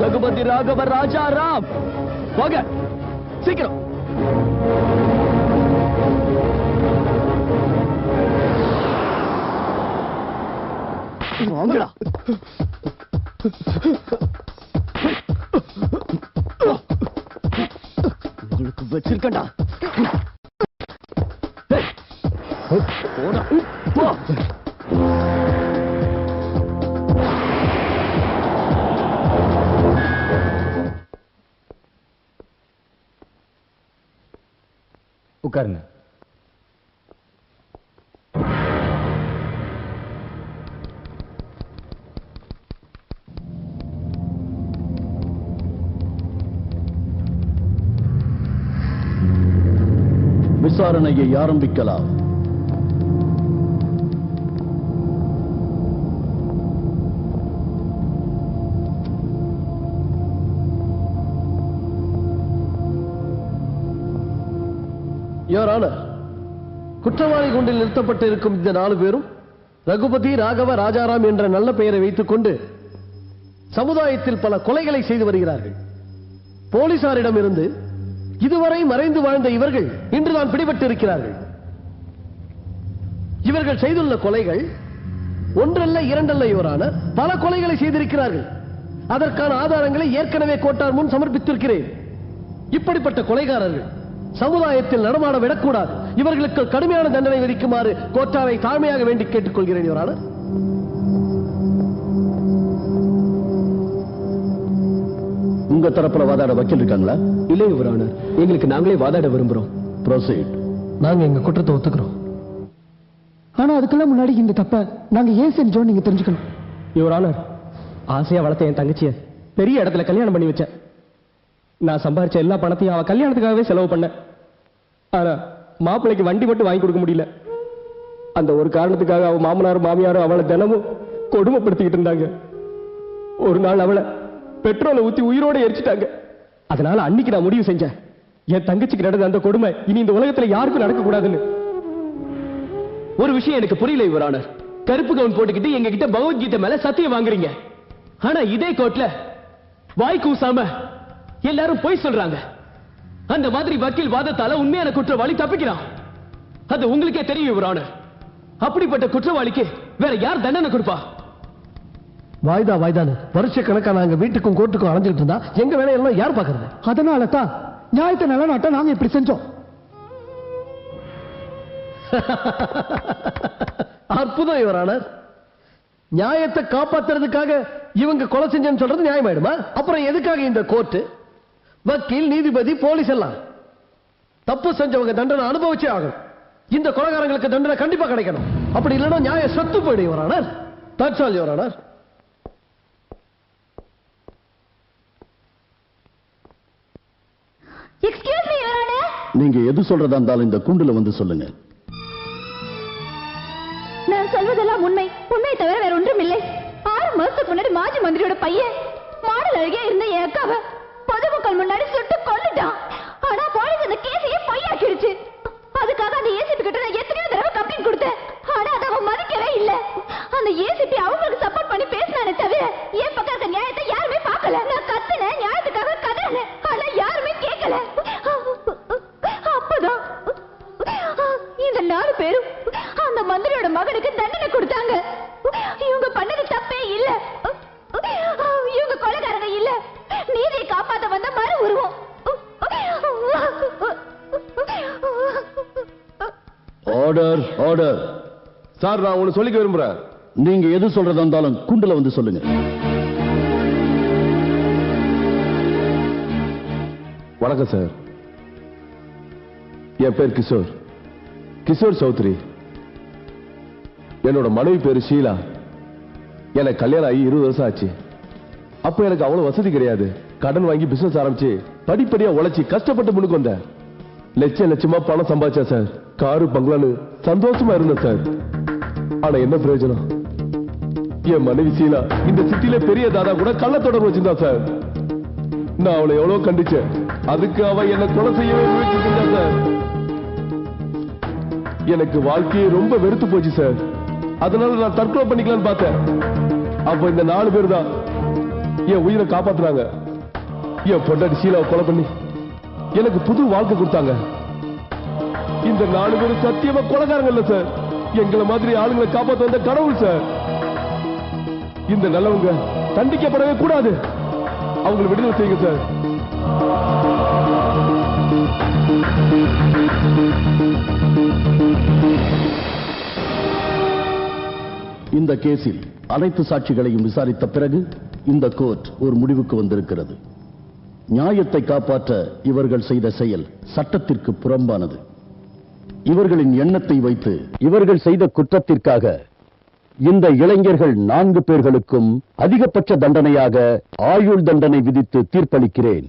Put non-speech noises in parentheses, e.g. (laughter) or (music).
ரகுபதி ராகவ ராஜா ராம். போக. சீக்கிரம். வாங்கடா. உங்களுக்கு வச்சிருக்கண்டா ஏய், போடா. உட்காருங்க. விசாரணையை ஆரம்பிக்கலாம். Your குற்றவாளி குண்டில் நிறுத்தப்பட்டு இருக்கும் இந்த நாலு பேரும் ரகுபதி ராகவ ராஜாராம் என்ற நல்ல பெயரை வைத்துக் கொண்டு சமுதாயத்தில் பல கொலைகளை செய்து வருகிறார்கள். போலீசாரிடம் இருந்து இதுவரை மறைந்து வாழ்ந்த இவர்கள் இன்றுதான் பிடிபட்டு இருக்கிறார்கள் இவர்கள் செய்துள்ள கொலைகள் ஒன்றல்ல இரண்டல்ல இவரான பல கொலைகளை செய்திருக்கிறார்கள். அதற்கான ஆதாரங்களை ஏற்கனவே கோட்டார் முன் சமர்ப்பித்திருக்கிறேன். இப்படிப்பட்ட கொலைகாரர்கள் சமுதாயத்தில் நடமாட விடக்கூடாது. இவர்களுக்கு கடுமையான தண்டனை விதிக்குமாறு கோட்டாரை தாழ்மையாக வேண்டி கேட்டுக்கொள்கிறேன் இவரான உங்க தரப்புல வாதாட வக்கீல் இருக்காங்களா? இல்லை யுவரான எங்களுக்கு நாங்களே வாதாட விரும்புறோம். ப்ரொசீட் நாங்க எங்க குற்றத்தை ஒத்துக்கிறோம். ஆனா அதுக்கெல்லாம் முன்னாடி இந்த தப்ப நாங்க ஏன் செஞ்சோம் நீங்க தெரிஞ்சுக்கணும்? யுவரான ஆசையா வளர்த்த என் தங்கச்சிய பெரிய இடத்துல கல்யாணம் பண்ணி வச்சேன். நான் சம்பாரிச்ச எல்லா பணத்தையும் அவ கல்யாணத்துக்காகவே செலவு பண்ணேன். ஆனா மாப்பிள்ளைக்கு வண்டி மட்டும் வாங்கி கொடுக்க முடியல. அந்த ஒரு காரணத்துக்காக அவ மாமனாரும் மாமியாரும் அவளை தினமும் கொடுமைப்படுத்திக்கிட்டு இருந்தாங்க. ஒரு நாள் அவளை பெட்ரோலை ஊத்தி உயிரோட எரிச்சிட்டாங்க. அதனால அன்னைக்கு நான் முடிவு செஞ்சேன். என் தங்கச்சிக்கு நடந்த அந்த கொடுமை இனி இந்த உலகத்துல யாருக்கும் நடக்க கூடாதுன்னு ஒரு விஷயம் எனக்கு புரியல இவரான கருப்பு கவுன் போட்டுக்கிட்டு எங்க கிட்ட பகவத்கீதை மேல சத்தியம் வாங்குறீங்க. ஆனா இதே கோர்ட்ல வாய் கூசாம எல்லாரும் பொய் சொல்றாங்க. அந்த மாதிரி வக்கீல் வாதத்தால உண்மையான குற்றவாளி தப்பிக்கிறான். அது உங்களுக்கே தெரியும் இவரான அப்படிப்பட்ட குற்றவாளிக்கு வேற யார் தண்டனை கொடுப்பா? வாய்தா வாய்தான்னு வருஷ கணக்கா நாங்க வீட்டுக்கும் கோர்ட்டுக்கும் அலைஞ்சிட்டு இருந்தா எங்க வேலையெல்லாம் யார் பாக்குறது அதனால தான் நியாயத்தை நிலநாட்ட நாங்க இப்படி செஞ்சோம். (laughs) அற்புதம் இவரான நியாயத்தை காப்பாத்துறதுக்காக இவங்க கொலை செஞ்சேன்னு சொல்றது நியாயமாயிடுமா? அப்புறம் எதுக்காக இந்த கோர்ட்டு? வக்கீல் நீதிபதி போலீஸ் எல்லாம். தப்பு செஞ்சவங்க தண்டனை அனுபவிச்சே ஆகணும். இந்த கொலைகாரங்களுக்கு தண்டனை கண்டிப்பா கிடைக்கணும். அப்படி இல்லைன்னா நியாயம் சத்து போயிடும் இவரானார் தட்ஸ் ஆல் இவரானார் எக்ஸ்கியூஸ் மீ யுவர் ஆனர். நீங்க எது சொல்றதா இருந்தாலும் இந்த குண்டுல வந்து சொல்லுங்க. நான் சொல்வதெல்லாம் உண்மை. உண்மையை தவிர வேற ஒன்றும் இல்லை. ஆறு மாசத்துக்கு முன்னாடி மாஜி மந்திரியோட பையன் மாடல் அழகே இருந்த என் அக்காவை பொதுமக்கள் முன்னாடி சுட்டு ஆர்டர் ஆர்டர் சார் நான் ஒன்னு சொல்லிக்க விரும்புறேன். நீங்க எது சொல்றதா இருந்தாலும் குண்டுல வந்து சொல்லுங்க. வணக்கம் சார் என் பேர் கிஷோர். கிஷோர் சௌத்ரி. என்னோட மனைவி பேரு ஷீலா. எனக்கு கல்யாணம் ஆகி இருபது வருஷம் ஆச்சு. அப்ப எனக்கு அவ்வளவு வசதி கிடையாது. கடன் வாங்கி பிசினஸ் ஆரம்பிச்சு படிப்படியா உழைச்சி கஷ்டப்பட்டு முன்னுக்கு வந்தேன். லட்சம் லட்சமா பணம் சம்பாதிச்சேன் சார் காரு பங்களான்னு சந்தோஷமா இருந்தேன் சார். ஆனா என்ன பிரயோஜனம்? என் மனைவி சீனா இந்த சிட்டில பெரிய தாதா கூட கள்ள தொடர்பு வச்சிருந்தா சார். நான் அவளை எவ்வளவு கண்டிச்சேன். அதுக்கு அவ என்ன கொலை செய்யவே முயற்சி சார். எனக்கு வாழ்க்கையே ரொம்ப வெறுத்து போச்சு சார். அதனால நான் தற்கொலை பண்ணிக்கலாம்னு பார்த்தேன். அப்ப இந்த நாலு பேர் தான் என் உயிரை காப்பாத்துறாங்க என் பொண்டாட்டி சீலாவை கொலை பண்ணி எனக்கு புது வாழ்க்கை கொடுத்தாங்க. இந்த நாலு பேரும் சத்தியமா கொலைகாரங்க சார். எங்களை மாதிரி ஆளுங்களை காப்பாத்த வந்த கடவுள் சார். இந்த நல்லவங்க தண்டிக்கப்படவே கூடாது. அவங்களை விடுதலை செய்யுங்க சார். இந்த கேஸில் அனைத்து சாட்சிகளையும் விசாரித்த பிறகு இந்த கோர்ட் ஒரு முடிவுக்கு வந்திருக்கிறது. நியாயத்தை காப்பாற்ற இவர்கள் செய்த செயல் சட்டத்திற்கு புறம்பானது. இவர்களின் எண்ணத்தை வைத்து இவர்கள் செய்த குற்றத்திற்காக இந்த இளைஞர்கள் நான்கு பேர்களுக்கும் அதிகபட்ச தண்டனையாக ஆயுள் தண்டனை விதித்து தீர்ப்பளிக்கிறேன்.